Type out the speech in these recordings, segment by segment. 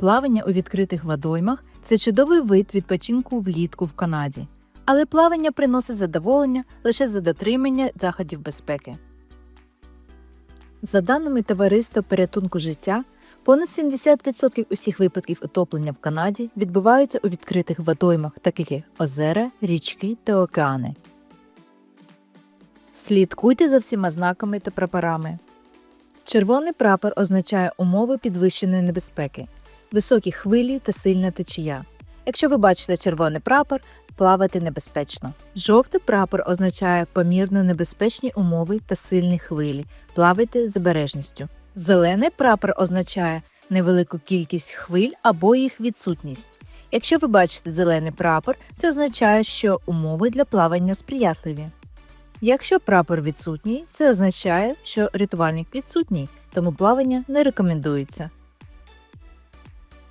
Плавання у відкритих водоймах це чудовий вид відпочинку влітку в Канаді. Але плавання приносить задоволення лише за дотримання заходів безпеки. За даними Товариства порятунку життя, понад 70% усіх випадків утоплення в Канаді відбуваються у відкритих водоймах, таких як озера, річки та океани. Слідкуйте за всіма знаками та прапорами. Червоний прапор означає умови підвищеної небезпеки, високі хвилі та сильна течія. Якщо ви бачите червоний прапор, плавати небезпечно. Жовтий прапор означає помірно небезпечні умови та сильні хвилі. Плавайте з обережністю. Зелений прапор означає невелику кількість хвиль або їх відсутність. Якщо ви бачите зелений прапор, це означає, що умови для плавання сприятливі. Якщо прапор відсутній, це означає, що рятувальник відсутній, тому плавання не рекомендується.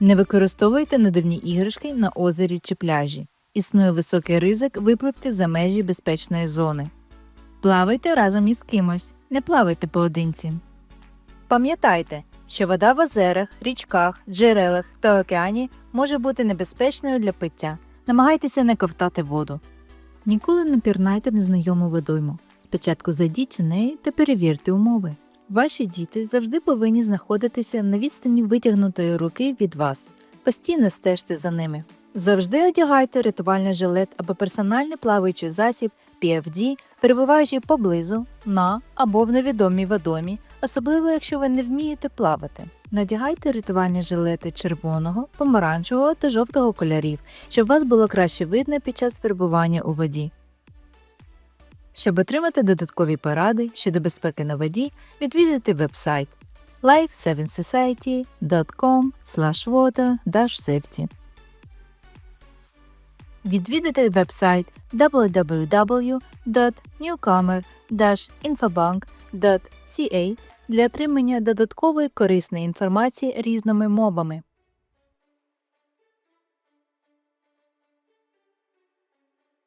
Не використовуйте надувні іграшки на озері чи пляжі. Існує високий ризик випливти за межі безпечної зони. Плавайте разом із кимось, не плавайте поодинці. Пам'ятайте, що вода в озерах, річках, джерелах та океані може бути небезпечною для пиття. Намагайтеся не ковтати воду. Ніколи не пірнайте в незнайому водойму. Спочатку зайдіть у неї та перевірте умови. Ваші діти завжди повинні знаходитися на відстані витягнутої руки від вас. Постійно стежте за ними. Завжди одягайте рятувальний жилет або персональний плаваючий засіб PFD, перебуваючи поблизу, на або в невідомій водомі, особливо якщо ви не вмієте плавати. Надягайте рятувальні жилети червоного, помаранчевого та жовтого кольорів, щоб вас було краще видно під час перебування у воді. Щоб отримати додаткові поради щодо безпеки на воді, відвідайте вебсайт life7society.com water-safety. Відвідайте вебсайт www.newcomer-infobank.ca для отримання додаткової корисної інформації різними мовами.